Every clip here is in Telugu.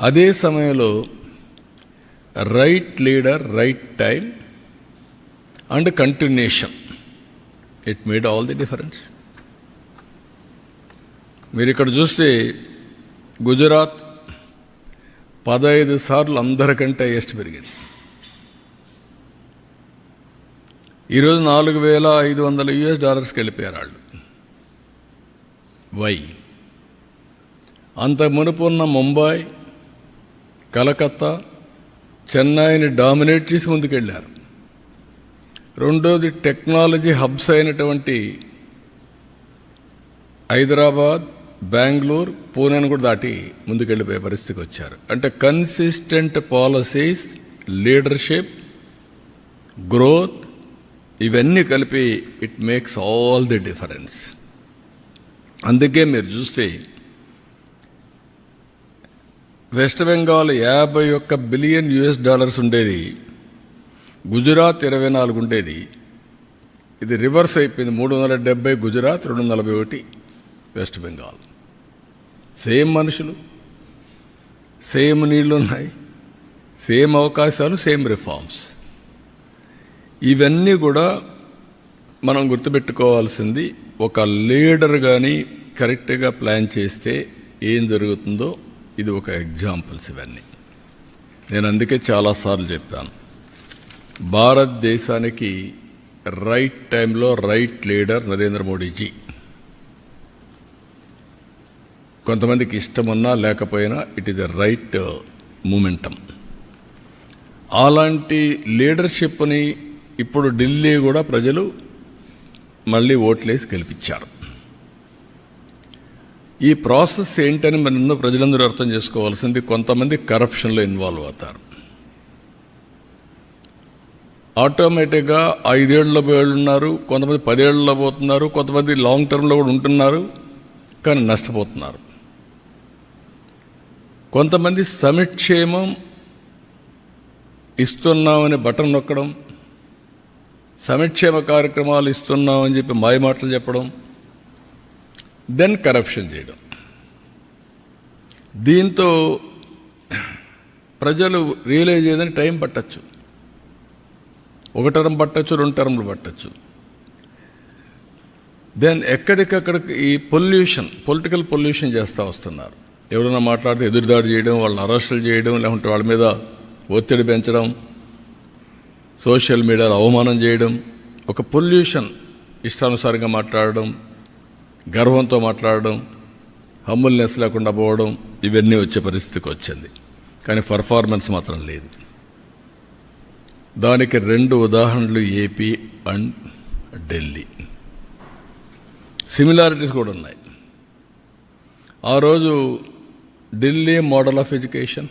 అదే సమయంలో right leader right time and continuation it made all the difference మీరు ఇక్కడ చూస్తే గుజరాత్ పదహైదు సార్లు అందరికంటే హైయెస్ట్ పెరిగింది. ఈరోజు నాలుగు వేల ఐదు వందల యుఎస్ డాలర్స్కి వెళ్ళిపోయారు వాళ్ళు. వై అంత మునుపు ఉన్న ముంబై కలకత్తా చెన్నైని డామినేట్ చేసి ముందుకెళ్ళారు. రెండోది టెక్నాలజీ హబ్స్ అయినటువంటి హైదరాబాద్ బెంగళూరు పూణేను కూడా దాటి ముందుకెళ్ళిపోయే పరిస్థితికి వచ్చారు. అంటే కన్సిస్టెంట్ పాలసీస్ లీడర్షిప్ గ్రోత్ ఇవన్నీ కలిపి it makes all the difference అందుకే మీరు చూస్తే వెస్ట్ బెంగాల్ యాభై ఒక్క బిలియన్ యుఎస్ డాలర్స్ ఉండేది. గుజరాత్ ఇరవై నాలుగు ఉండేది. ఇది రివర్స్ అయిపోయింది మూడు వందల డెబ్బై గుజరాత్ రెండు వందల నలభై ఒకటి వెస్ట్ బెంగాల్. సేమ్ మనుషులు సేమ్ నీళ్ళు ఉన్నాయి సేమ్ అవకాశాలు సేమ్ రిఫార్మ్స్. ఇవన్నీ కూడా మనం గుర్తుపెట్టుకోవాల్సింది ఒక లీడర్ కానీ కరెక్ట్గా ప్లాన్ చేస్తే ఏం జరుగుతుందో ఇది ఒక ఎగ్జాంపుల్స్ ఇవన్నీ. నేను అందుకే చాలాసార్లు చెప్పాను. భారతదేశానికి రైట్ టైంలో రైట్ లీడర్ నరేంద్ర మోడీజీ. కొంతమందికి ఇష్టమున్నా లేకపోయినా it is the right momentum. అలాంటి లీడర్షిప్ని ఇప్పుడు ఢిల్లీ కూడా ప్రజలు మళ్ళీ ఓట్లేసి గెలిపించారు. ఈ ప్రాసెస్ ఏంటని మన ప్రజలందరూ అర్థం చేసుకోవాల్సింది కొంతమంది కరప్షన్లో ఇన్వాల్వ్ అవుతారు. ఆటోమేటిక్గా ఐదేళ్ళలో పోయేళ్ళు ఉన్నారు కొంతమంది పదేళ్ళలో పోతున్నారు కొంతమంది లాంగ్ టర్మ్లో కూడా ఉంటున్నారు కానీ నష్టపోతున్నారు. కొంతమంది సమిక్షేమం ఇస్తున్నామని బటన్ నొక్కడం సమిక్షేమ కార్యక్రమాలు ఇస్తున్నామని చెప్పి మాయమాటలు చెప్పడం దెన్ కరప్షన్ చేయడం. దీంతో ప్రజలు రియలైజ్ చేయడానికి టైం పట్టచ్చు. ఒక టర్మ్ పట్టచ్చు రెండు టర్మ్లు పట్టచ్చు. దెన్ ఎక్కడికక్కడికి ఈ పొల్యూషన్ పొలిటికల్ పొల్యూషన్ చేస్తూ వస్తున్నారు. ఎవరైనా మాట్లాడితే ఎదురుదాడి చేయడం వాళ్ళని అరెస్టులు చేయడం లేకుంటే వాళ్ళ మీద ఒత్తిడి పెంచడం సోషల్ మీడియాలో అవమానం చేయడం ఒక పొల్యూషన్ ఇష్టానుసారంగా మాట్లాడడం గర్వంతో మాట్లాడడం హమ్ముల్నెస్ లేకుండా పోవడం ఇవన్నీ వచ్చే పరిస్థితికి వచ్చింది. కానీ పర్ఫార్మెన్స్ మాత్రం లేదు. దానికి రెండు ఉదాహరణలు ఏపీ అండ్ ఢిల్లీ. సిమిలారిటీస్ కూడా ఉన్నాయి. ఆ రోజు Delhi model of education.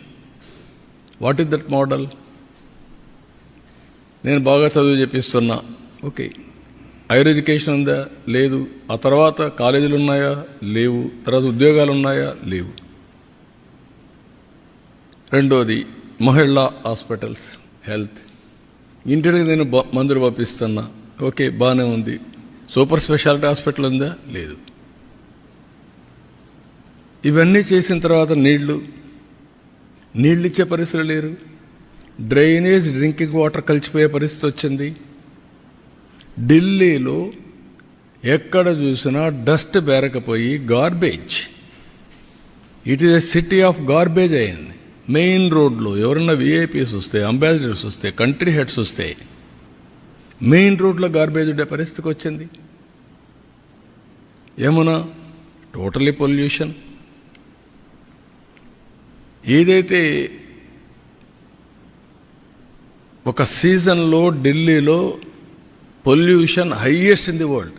What is that model నేను బాగా చదువు చెప్పిస్తున్నా. ఓకే హైయర్ ఎడ్యుకేషన్ ఉందా? లేదు. ఆ తర్వాత కాలేజీలు ఉన్నాయా? లేవు. తర్వాత ఉద్యోగాలు ఉన్నాయా? లేవు. రెండోది మహిళా హాస్పిటల్స్ హెల్త్. ఇంటికి నేను మందులు పంపిస్తున్నా. ఓకే బాగానే ఉంది. సూపర్ స్పెషాలిటీ హాస్పిటల్ ఉందా? లేదు. ఇవన్నీ చేసిన తర్వాత నీళ్ళు? నీళ్ళు ఇచ్చే పరిస్థితులు లేరు. డ్రైనేజ్ డ్రింకింగ్ వాటర్ కలిసిపోయే పరిస్థితి వచ్చింది. ఢిల్లీలో ఎక్కడ చూసినా dust బేరకపోయి garbage. It is a city of garbage అయింది. మెయిన్ రోడ్లో ఎవరన్నా విఐపీస్ వస్తే అంబాసిడర్స్ వస్తే కంట్రీ హెడ్స్ వస్తే మెయిన్ రోడ్లో గార్బేజ్ ఉండే పరిస్థితికి వచ్చింది. ఏమన్నా టోటలీ పొల్యూషన్ ఏదైతే ఒక సీజన్లో ఢిల్లీలో pollution highest in the world.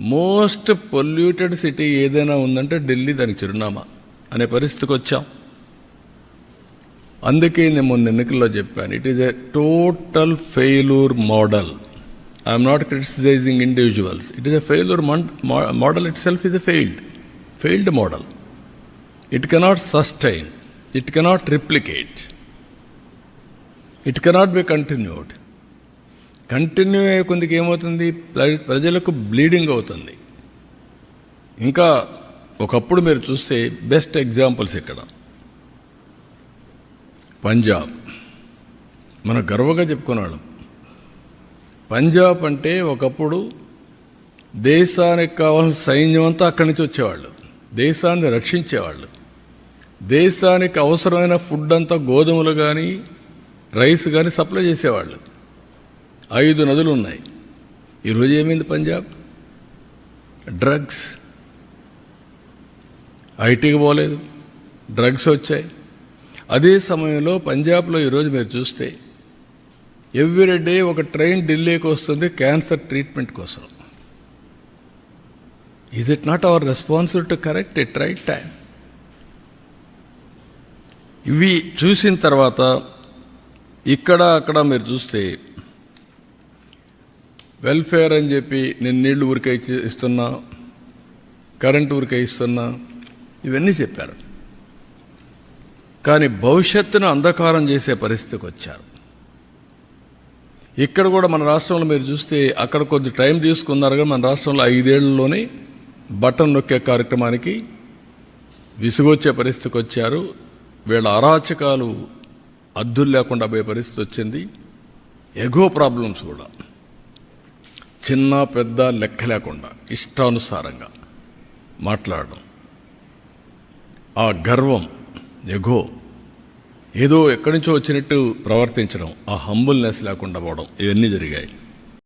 Most polluted city ఏదైనా ఉందంటే ఢిల్లీ దానికి చిరునామా అనే పరిస్థితికి వచ్చాం. అందుకే నేను మొన్న ఎన్నికల్లో చెప్పాను it is a total failure model I'm not criticizing individuals it is a failure model itself is a failed failed model it cannot sustain it cannot replicate it cannot be continued continue అయ్యే కొందికి ఏమవుతుంది? ప్ర- ప్రజలకు బ్లీడింగ్ అవుతుంది. ఇంకా ఒకప్పుడు మీరు చూస్తే బెస్ట్ ఎగ్జాంపుల్స్ ఇక్కడ. పంజాబ్. మన గర్వంగా చెప్పుకున్నాడు పంజాబ్ అంటే ఒకప్పుడు దేశానికి కావాల్సిన సైన్యం అంతా అక్కడి నుంచి వచ్చేవాళ్ళు. దేశాన్ని రక్షించేవాళ్ళు. దేశానికి అవసరమైన ఫుడ్ అంతా గోధుమలు కానీ రైస్ కానీ సప్లై చేసేవాళ్ళు. ఐదు నదులు ఉన్నాయి ఈరోజు ఏమైంది పంజాబ్? డ్రగ్స్. ఐటీకి పోలేదు. డ్రగ్స్ వచ్చాయి. అదే సమయంలో పంజాబ్లో ఈరోజు మీరు చూస్తే ఎవ్రీ డే ఒక ట్రైన్ ఢిల్లీకి వస్తుంది క్యాన్సర్ ట్రీట్మెంట్ కోసం. Is it not our responsibility to correct it right time ఇవి చూసిన తర్వాత ఇక్కడ అక్కడ మీరు చూస్తే వెల్ఫేర్ అని చెప్పి నేను నీళ్ళు ఊరికే ఇస్తున్నా కరెంట్ ఊరికే ఇస్తున్నా ఇవన్నీ చెప్పారు. కానీ భవిష్యత్తును అంధకారం చేసే పరిస్థితికి వచ్చారు. ఇక్కడ కూడా మన రాష్ట్రంలో మీరు చూస్తే అక్కడ కొద్ది టైం తీసుకున్నారు కానీ మన రాష్ట్రంలో ఐదేళ్ళలోనే బటన్ నొక్కే కార్యక్రమానికి విసుగొచ్చే పరిస్థితికి వచ్చారు. వీళ్ళ అరాచకాలు అద్దులు లేకుండా పోయే పరిస్థితి వచ్చింది. ఎగో ప్రాబ్లమ్స్ కూడా. చిన్న పెద్ద లెక్క లేకుండా ఇష్టానుసారంగా మాట్లాడడం. ఆ గర్వం ఎగో ఏదో ఎక్కడి నుంచో వచ్చినట్టు ప్రవర్తించడం ఆ హంబుల్నెస్ లేకుండా పోవడం ఇవన్నీ జరిగాయి.